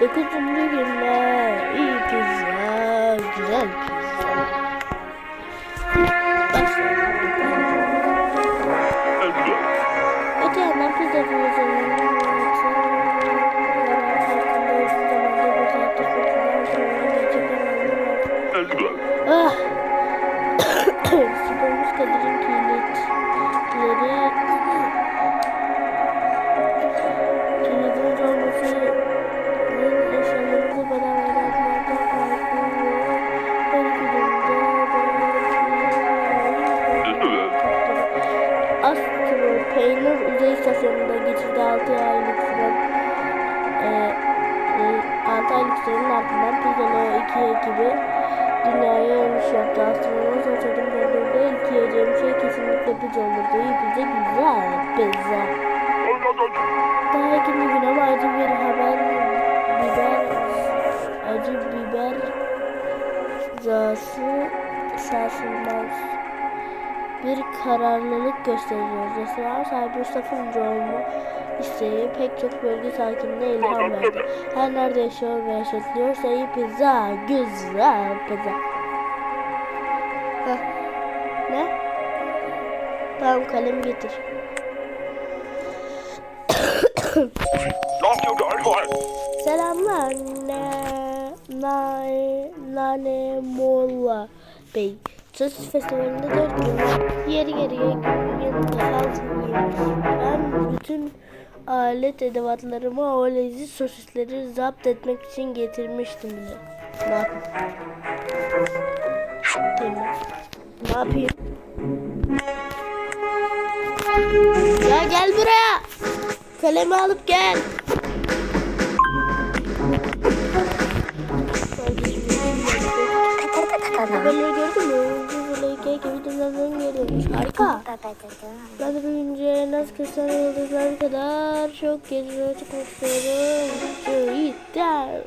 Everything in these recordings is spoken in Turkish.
Dokuzuncu günde iyi güzel pizza. Başlayalım. Öte yandan pizza Ah! Sporumuz Kadir'in kilitleri 6 aylık sürenin ardından Pizzalı 2 ekibi dünyaya yarış yaptı. Astronot oturdum döndüğümde ilk yiyeceğim şey kesinlikle pizza olurdu. İyi pizza güzel pizza. Daha ikinci gün ama acı bir haber biber acı biber zası sarsılmaz bir kararlılık gösteriyor. Restoran sahibi Mustafa Uncuoğlu isteği pek çok bölge sakinine ilham verdi. Her nerede yaşıyor ve yaşatılıyorsa iyi pizza, güzel pizza. Heh. Ne? Tamam kalem getir. Selamlar ne Nane Nane Molla Bey. Söz festivalinde dört gün yeri geriye yanında altınıymış. Ben bütün alet edevatlarımı o leziz sosisleri zapt etmek için getirmiştim bile. Ne yapayım? Ne yapayım? Ya gel buraya. Kalemi alıp gel. Gördün mü? Google dünyadan geliyormuş. Harika. Ben de büyüyünce nasıl kristal yıldızlar kadar çok gezmeye çıkmak istiyorum. Twitter.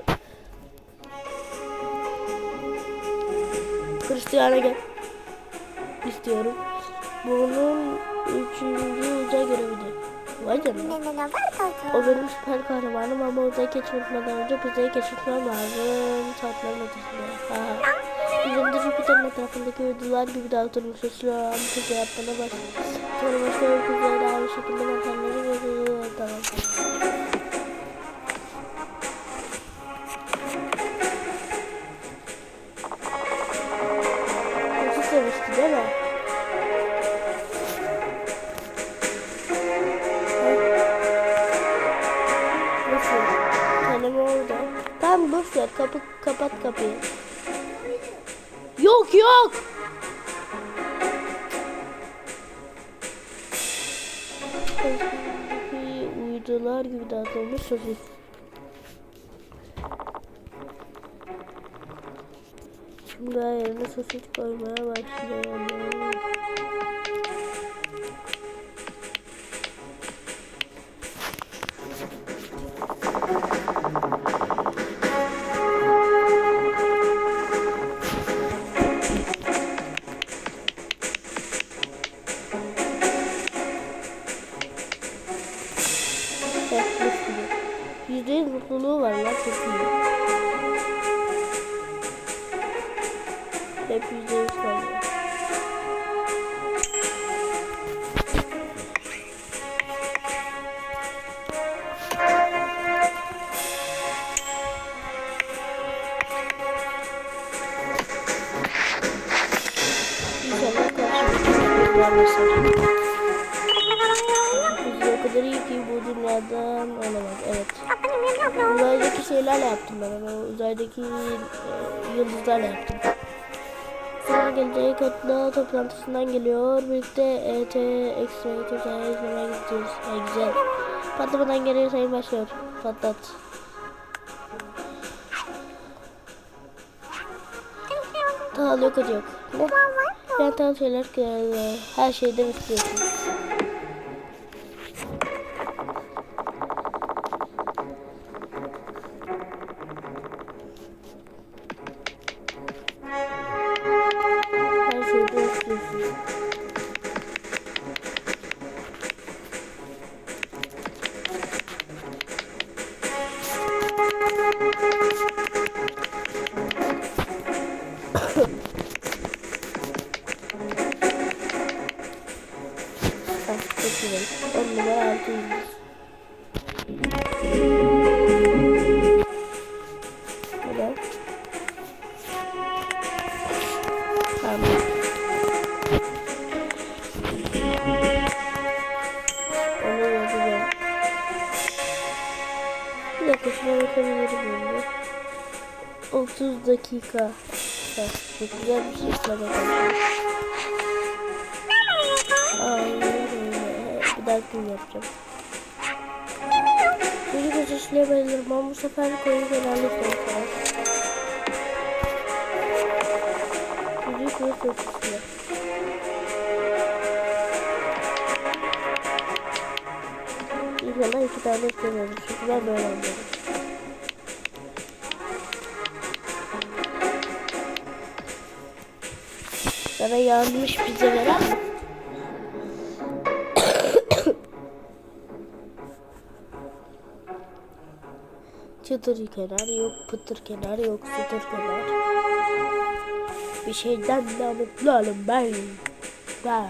Cristiano gel. İstiyorum. Bunun üçüncü uzay görevidir. Vay canına. O benim süper kahramanım ama uzay keşfetmeden önce pizzayı keşfetmem lazım. Saatlerin ötesinde. Ha. Üzerinde Jüpiter'in etrafındaki uydular gibi dağıtılmış ıslıyorum. Pizza yapmana başladım. Sonra başka pizzaya da aynı şekilde makarnaları ve tamam. Nasıl sevişti değil mi? Nasıl? Kalemi orada. Tamam boş ver. Kapı, kapat kapıyı. Yok. Uydular gibi dağıtılmış sosis. Şimdi yerine sosis koymaya başlayalım. Uzaydaki e, yıldızlarla yaptım. Sonra geleceği katla toplantısından geliyor. Birlikte ET Extra ET'ye izlemeye gideceğiz. Ha, güzel. Patlamadan geriye sayım başlıyor. Patlat. Tal yok yok. Ne? Ben tal şeyler. Her şeyden istiyorsun. Geçelim. 10 numara 6 yıldız. Böyle. Tamam. Onu yapacağım. Bir dakika şuna bakabilirim ben de. 30 dakika. Çok güzel bir şey. Dahaki yapacağım. Çocuk özüşlüğe bayılırım ama bu sefer koyu genelde soğuklar. Çocuk ve sosisli. İnşallah iki tane istemiyorum çünkü ben böyle anladım. Sana yanmış pizza veren mi? Çıtır kenar yok, pıtır kenar yok, sıtır kenar. Bir şeyden de mutlu olun ben. Ben.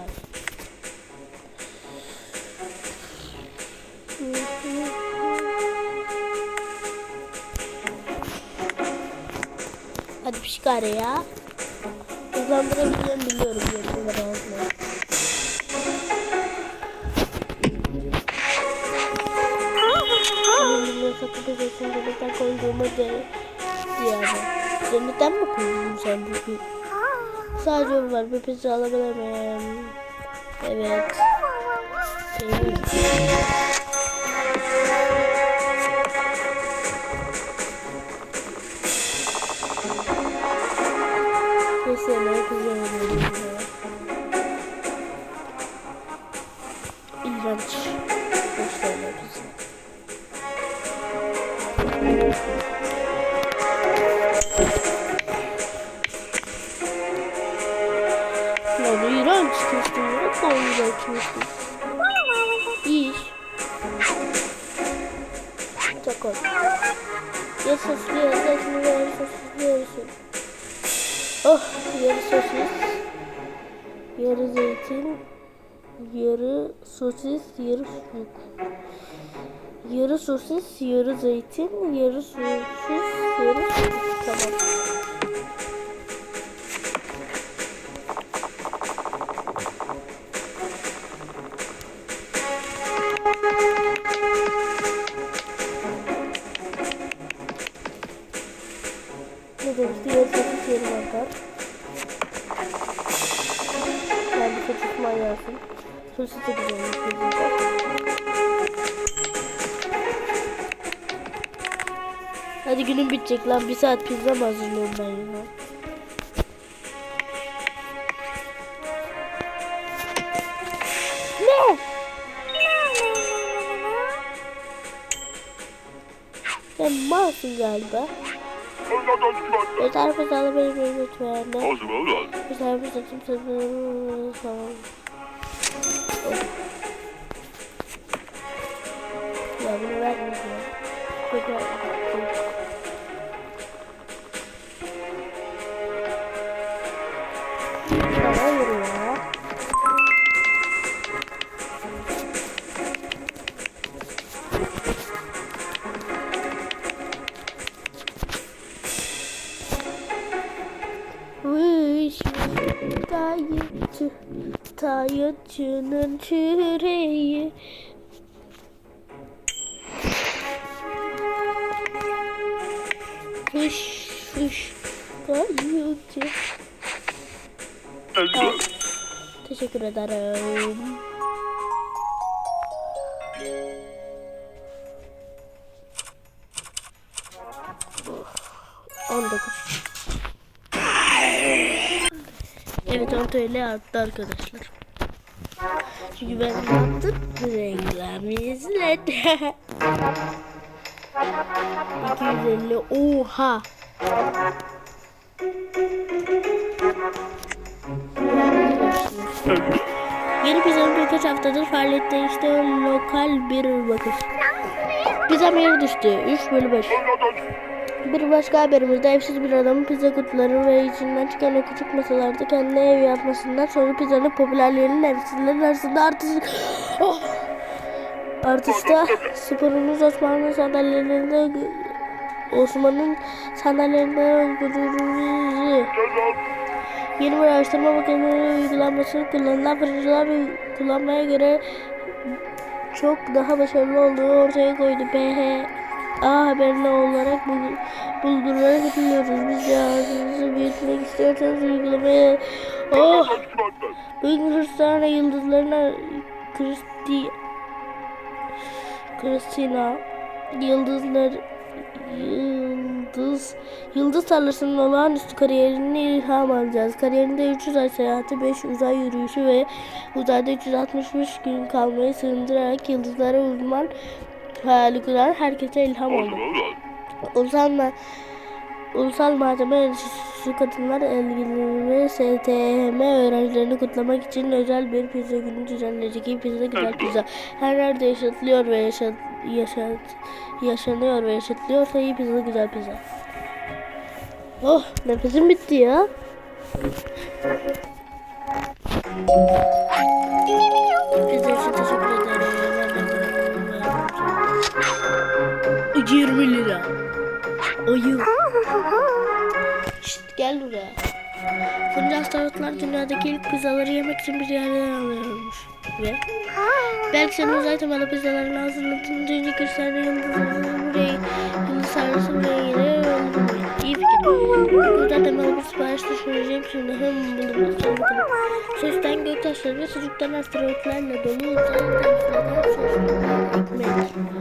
Hadi bir çıkar ya. Hızlandırabileceğimi biliyorum. Yazmayı. De yani. Denetten mi koydun sen bu bir? Sadece o var. Bir pizza alabilir miyim? Evet. Evet. Yarı sucuk. Yarı sosis, yarı zeytin, yarı sosis, yarı sucuk. Tamam. Bitecek lan. Bir saat pizza mı hazırlıyorum ben ya? Ne? Sen malsın galiba. Yeter fızalı benim lütfen. Ne? Güzel bir saçım sanırım. Tamam. Ya bunu vermeyeceğim. Çok Dayıcının çüreği Fış fış Dayıcı Teşekkür ederim. On dokuz. Evet orta öyle arttı arkadaşlar. Çünkü ben yaptım? Reklam izledim. 250 oha. Yeni pizzanın birkaç haftadır faaliyette işte lokal bir bakış. Pizzam yeri düştü. 3 bölü 5. Bir başka haberimizde evsiz bir adamın pizza kutuları ve içinden çıkan o küçük masalarda kendine ev yapmasından sonra pizzanın popülerliğinin evsizlerin arasında artış... Oh! Artışta sporumuz Osmanlı sandalyelerinde Osman'ın sandalyelerinde gururumuzu Yeni bir araştırma makineleri uygulanmasını kullanılan fırıncılar kullanmaya göre çok daha başarılı olduğu ortaya koydu. PH A haberine olarak bul- bulgulara katılıyoruz. Biz cihazınızı büyütmek istiyorsanız uygulamaya... Oh! Bugün hırslana yıldızlarına Kristi... Kristina Yıldızlar Yıldız Yıldız tarlasının olağanüstü kariyerini ilham alacağız. Kariyerinde 300 ay seyahati, 5 uzay yürüyüşü ve uzayda 365 gün kalmayı sığındırarak yıldızlara uzman hayali kuran herkese ilham oldu. Ulusal, Ulusal Malzeme Enstitüsü Kadınlar Ilgili ve STM öğrencilerini kutlamak için özel bir pizza günü düzenleyecek. İyi pizza güzel pizza. Her yerde yaşatılıyor ve yaşat, yaşat, yaşanıyor ve yaşatılıyorsa iyi pizza güzel pizza. Oh nefesim bitti ya. Pizza için teşekkür ederim. 20 lira. Ayı. Şşt gel buraya. Fırıncı hastalıklar dünyadaki ilk pizzaları yemek için bir yerden alıyormuş. Ve belki senin uzay temalı pizzalarını hazırladığın dünya gösterdiği yıldızları buraya yıldız sarısı buraya geliyor. İyi fikir. Uzay temalı bir sipariş düşüneceğim şimdi. Hadi bakalım. Sosten göktaşları ve sucuktan asteroidlerle dolu uzay temsilen soslu ekmek.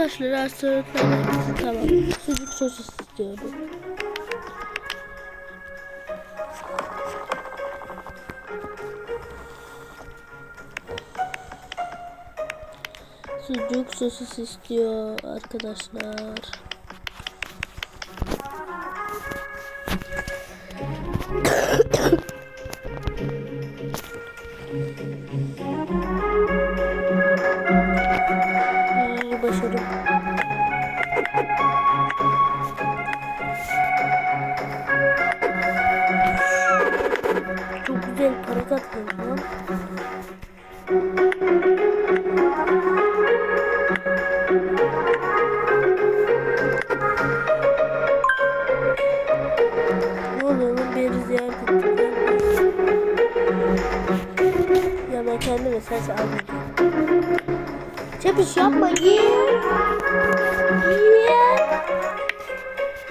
Göktaşları asteroidlerle tamam. Sucuk sosis istiyorum. Sucuk sosis istiyor arkadaşlar.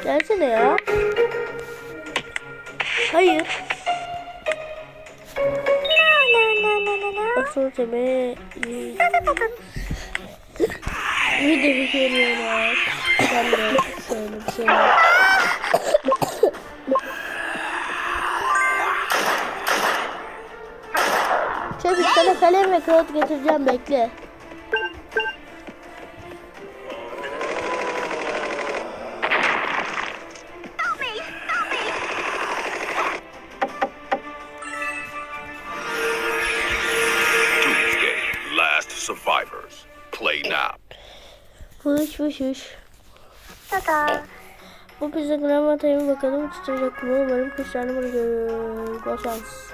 Gelsene ya. Hayır. Asıl teme video görüyorlar. Ben de şöyle bir şey Çepiş sana kalem ve kağıt getireceğim bekle. Fış fış. Bu pizza gramataya bakalım tutacak mı? Umarım kuşlarını bunu görür. Bol şans.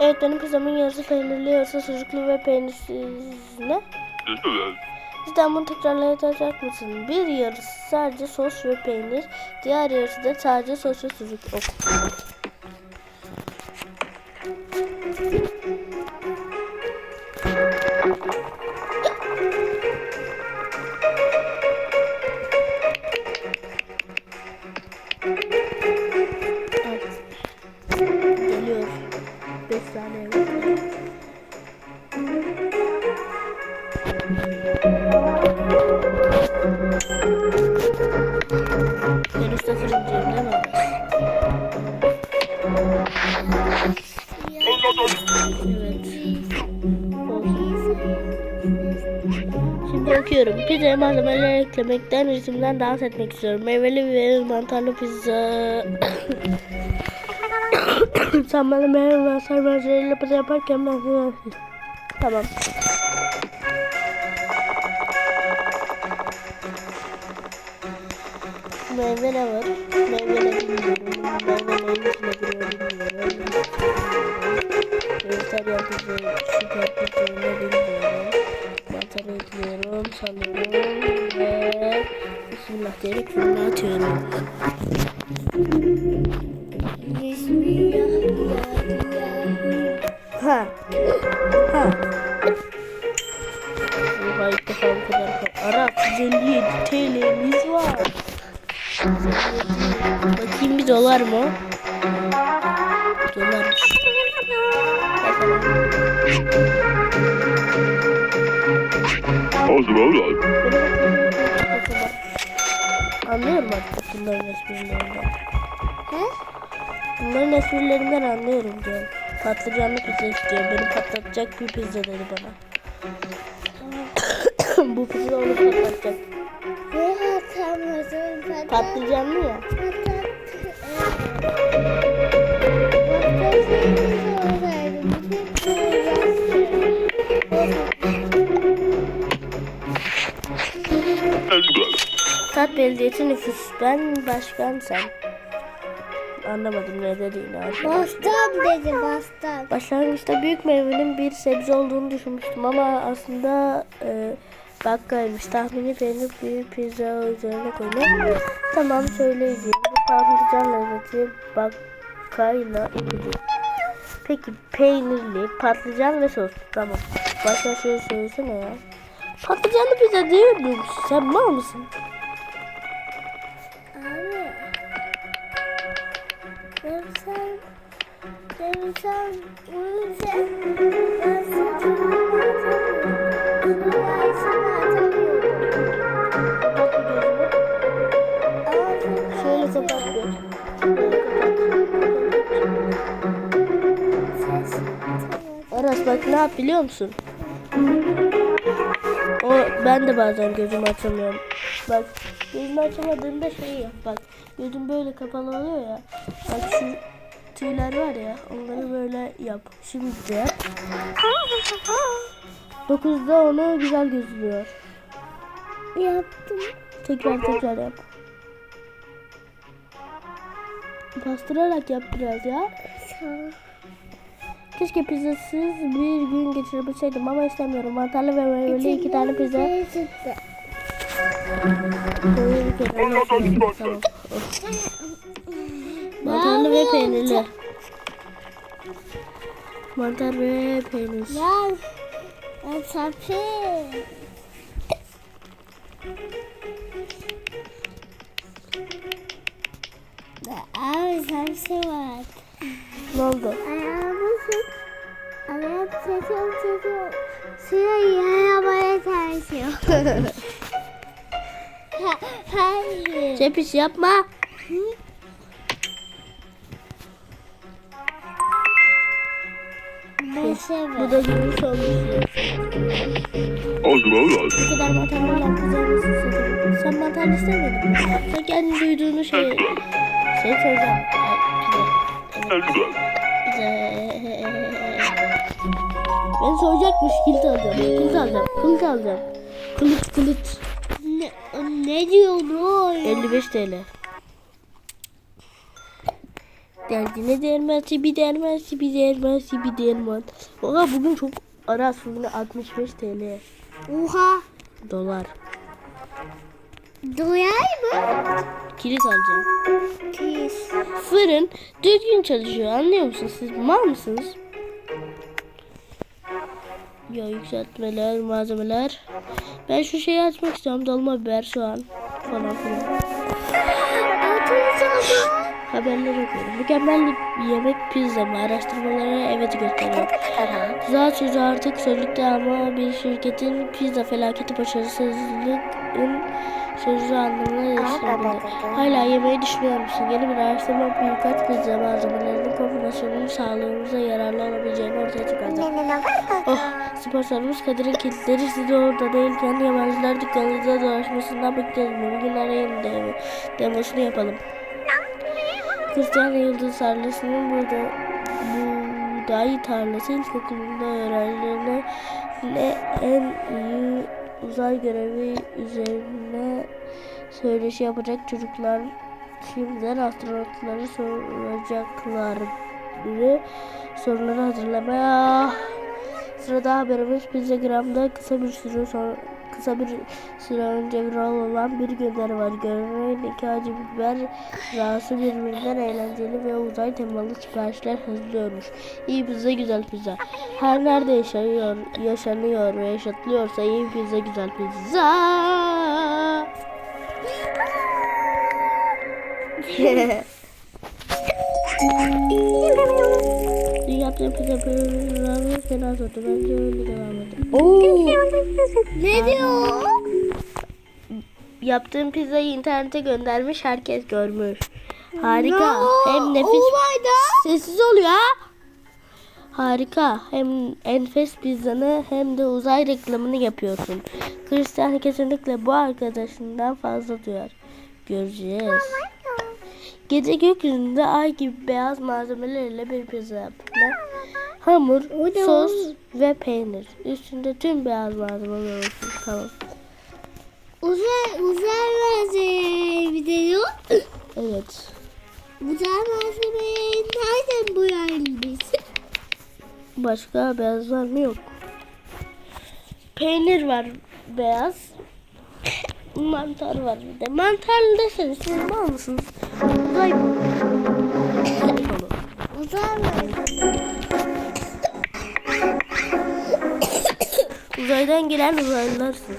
Evet benim pizzamın yarısı peynirli yarısı sucuklu ve peynirsiz ne? Cidden bunu tekrarlayacak mısın? Bir yarısı sadece sos ve peynir, diğer yarısı da sadece sos ve sucuk. Oku. Şimdi okuyorum. Pizzaya malzemeler eklemekten, ritimden dans etmek istiyorum. Meyveli ve mantarlı pizza. Sen bana meyve ve sarı malzemelerle pizza yaparken ben Tamam. Meyve ne var? Meyve ne bilmiyorum. Meyve neyin içine giriyor bilmiyorum. Vejetaryen pizza, süper pizza ne bilmiyorum. Ekliyorum sanıyorum ve Bismillah. Ha. Ha. Oha ilk defa bu kadar pa- Ara 157 TL'miz var. Bakayım bir dolar mı? Dolarmış. Oswald. Anlıyorum artık bunların esprilerinden. Bunların esprilerinden anlıyorum diyorum. Patlıcanlı pizza istiyor. Beni patlatacak bir pizza dedi bana. Bu pizza onu patlatacak. Ne zaten? Patlıcanlı ya. Tat belediyesi nüfus. Ben başkan sen. Anlamadım ne dediğini artık. Bostan dedi bostan. Başlangıçta büyük meyvenin bir sebze olduğunu düşünmüştüm ama aslında e, bakkaymış. Tahmini peynir bir pizza üzerine koymak. Tamam söyleyeceğim. Bu patlıcan lezzeti bakkayla ipucu. Peki peynirli, patlıcan ve sos. Tamam. Başka şey söylesene ya. Patlıcanlı pizza değil mi? Sen mal mısın? Kapat bir. Ses. Tamam. Aras bak ne yap biliyor musun? O ben de bazen gözümü açamıyorum. Bak gözümü açamadığımda şey yap bak. Gözüm böyle kapalı oluyor ya. Bak şu tüyler var ya onları böyle yap. Şimdi de yap. 9'da onu güzel gözüküyor. Yaptım. Tekrar tekrar yap. Bastırarak yap biraz ya. Keşke pizzasız bir gün geçirebilseydim ama istemiyorum. Mantarlı ve meyveli iki tane pizza. Tamam. Mantarlı ve peynirli. Mantar ve peynir. Ya. Ben sapı. Abi sapı var. Ne oldu? Ayağımızın ayağım çekiyorum çekiyorum. Suya yaramaya çalışıyor. Ha- Hayır. Çepiş yapma. Mesela. Bu da gümüş olmuş. Bu kadar pizzayı nasıl istedin? Sen mantarlı istemedin mi? Sen kendin duyduğunu şey... Seni soracağım. Evet. Beni soracakmış. Kilit alacağım. Kilit alacağım. Kilit alacağım. Kılıç kılıç. Ne, ne diyor ne 55 TL. Derdine dermesi bir dermesi bir dermesi bir derman. Valla bugün çok ara bugün 65 TL. Oha. Dolar. Duyar mı? Kilit alacağım. Pis. Fırın düzgün çalışıyor anlıyor musunuz? Siz mal mısınız? Ya yükseltmeler, malzemeler. Ben şu şeyi açmak istiyorum. Dolma biber, soğan falan filan. Haberleri okuyorum. Mükemmel bir yemek pizza mı? Araştırmalara evet gösteriyor. Zat sözü artık sözlükte ama bir şirketin pizza felaketi başarısızlığın sözlü anlamına değiştirebilir. Hala yemeği düşünüyor musun? Yeni bir araştırma birkaç pizza malzemelerinin kombinasyonunun sağlığımıza yararlı olabileceğini ortaya çıkardı. Oh, spor salonumuz Kadir'in kilitleri sizi orada değilken yabancılar dükkanınızda dolaşmasından bekliyoruz. Bugün arayın demo, demosunu yapalım. Cristiano Yıldız Sarlısı'nın burada buğday tarlası ilkokulunda öğrencilerine ne en iyi uzay görevi üzerine söyleşi yapacak çocuklar şimdiden astronotları soracakları soruları hazırlamaya Sırada haberimiz Instagram'da kısa bir süre sonra kısa bir süre önce viral olan bir gönderi var. Görünen iki acı biber rası birbirinden eğlenceli ve uzay temalı siparişler hazırlıyormuş. İyi pizza güzel pizza. Her nerede yaşanıyor, yaşanıyor ve yaşatılıyorsa iyi pizza güzel pizza. Dün yaptığım programı fena sordu. Bence öyle devam edelim. Ne diyor? Yaptığım pizzayı internete göndermiş herkes görmüş. Harika. No, Hem nefis. oh God. Sessiz ol ya. Harika. Hem enfes pizzanı hem de uzay reklamını yapıyorsun. Christian kesinlikle bu arkadaşından fazla duyar. Göreceğiz. Gece gökyüzünde ay gibi beyaz malzemelerle bir pizza yaptılar. Hamur, sos ve peynir. Üstünde tüm beyaz malzemeler olsun. Tamam. Uzay, uzay de yok. Evet. Uzay malzemeyi nereden buyurun biz? Başka beyaz var mı? Yok. Peynir var beyaz. Mantar var bir de. Mantarlı deseniz siz mal mısınız? Uzay? Uzay. Uzaydan gelen uzaylılarsınız.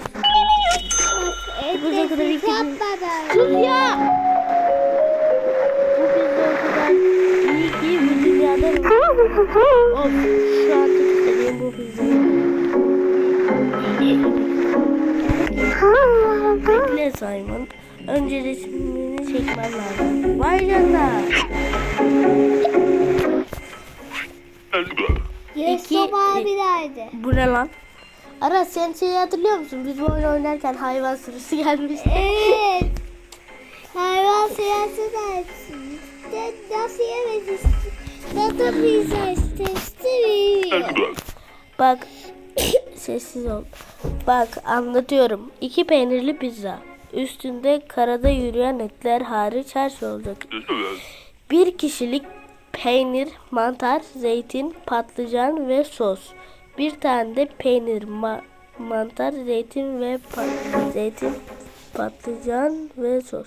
Buraya kadar iki. Sus ya! Bu pizza o kadar iyi ki bu dünyada Of şu an tek istediğim bu pizzayı. Bekle Simon. Önce resmini çekmem lazım. Vay canına. Yes, İki- baba bir nerede? Bu ne lan? Aras sen şeyi hatırlıyor musun? Biz bu oyunu oynarken hayvan sürüsü gelmişti. Evet. Hayvan siyasi dersin. De, nasıl yemez Nasıl pizza istemiyor. Bak sessiz ol. Bak anlatıyorum. İki peynirli pizza. Üstünde karada yürüyen etler hariç her şey olacak. Bir kişilik peynir, mantar, zeytin, patlıcan ve sos. Bir tane de peynir, ma- mantar, zeytin ve pa- zeytin, patlıcan ve sos.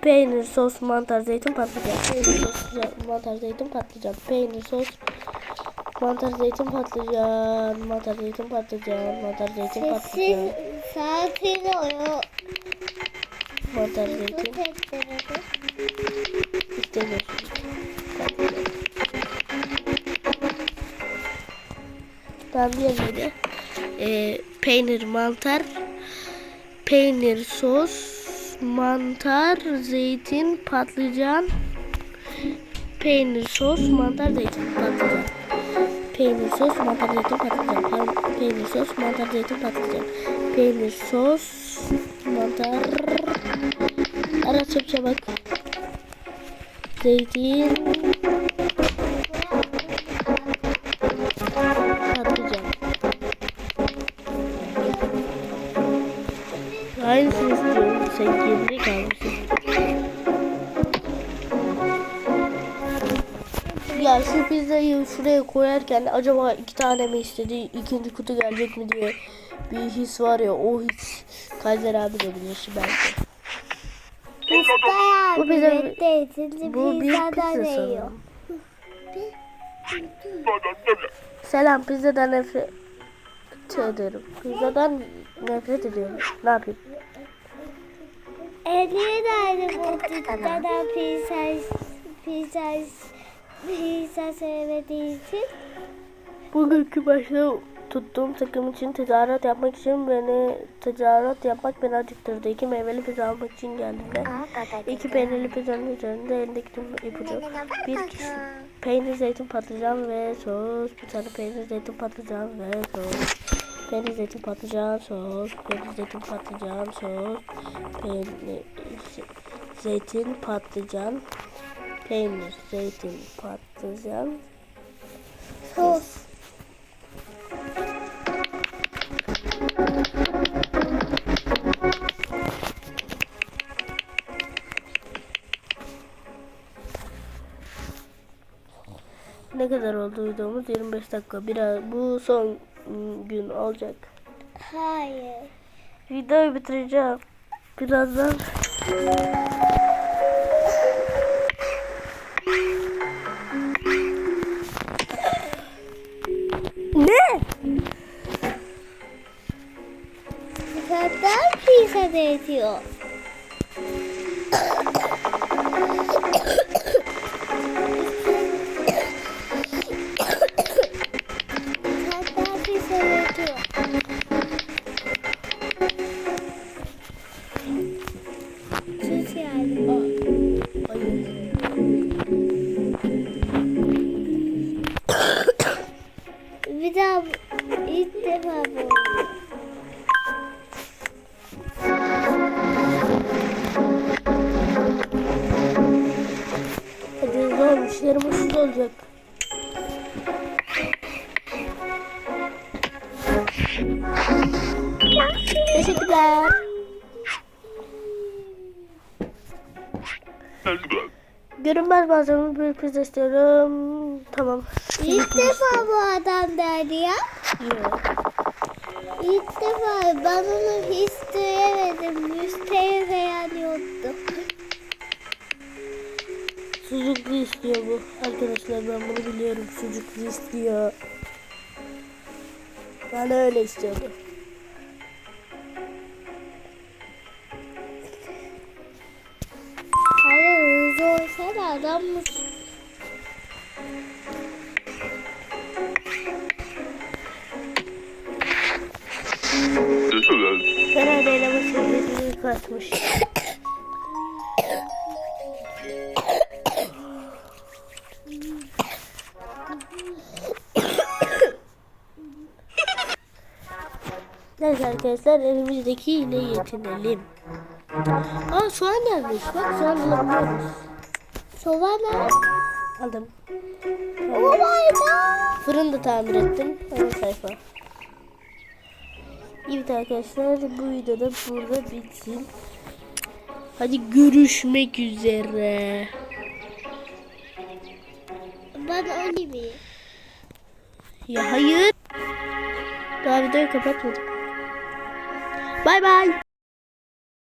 Peynir, sos, mantar, zeytin, patlıcan. Peynir, sos, mantar, zeytin, patlıcan. Peynir, sos, mantar, zeytin, patlıcan. Mantar, zeytin, patlıcan. Mantar, zeytin, Sessiz patlıcan. sakin ol. Mantar, zeytin. İstemiyorsun. Ben diğerine de e, peynir, mantar, peynir, sos, mantar, zeytin, patlıcan, peynir, sos, mantar, zeytin, patlıcan. Peynir, sos, mantar, zeytin, patlıcan. Pa- Peynir, sos, mantar, zeytin, patlıcan. Peynir, sos, mantar. Ara çabuk çabuk. Zeytin. Şuraya koyarken acaba iki tane mi istedi, ikinci kutu gelecek mi diye bir his var ya o his Kaiser abi de bilir belki. Usta Bu bize- Bu bir pizzadan pizza sanırım. Selam pizzadan nefret ederim. Pizzadan nefret ediyorum. Ne yapayım? E nerede bu pizzadan pizza pizza pizza sevmediği için? Bugünkü başta tuttuğum takım için tezahürat yapmak için beni tezahürat yapmak beni acıktırdı. İki meyveli pizza almak için geldiğimde iki peynirli pizzanın üzerinde elindeki tüm ipucu. Bir kişi peynir, zeytin, patlıcan ve sos. Bir tane peynir, zeytin, patlıcan ve sos. Peynir, zeytin, patlıcan, sos. Peynir, zeytin, patlıcan, sos. Peynir, zeytin, patlıcan, peynir, zeytin, patlıcan, Toz. Ne kadar oldu videomuz? 25 dakika. Biraz bu son gün olacak. Hayır. Videoyu bitireceğim. Birazdan. Zaten pizza da olacak. Teşekkürler. Görünmez malzeme bir pizza istiyorum. Tamam. İlk defa bu adam derdi ya. Yok. İlk defa ben onu hiç duyamadım. Müşteri beğeniyordu. Sucuklu istiyor bu. Arkadaşlar ben bunu biliyorum. Sucuklu istiyor. Ben öyle istiyordum. Hayır hızlı olsaydı adammış. Herhalde eleme seviyesini kaçmış. Arkadaşlar elimizdekiyle yetinelim. Aa soğan gelmiş. Bak soğan alabiliyoruz. Sovana. Aldım. Oh my god. Fırını da tamir ettim. Ön sayfa. Evet arkadaşlar bu videoda burada bitsin. Hadi görüşmek üzere. Ben öyle miyim? Ya hayır. Daha videoyu kapatmadım. 拜拜。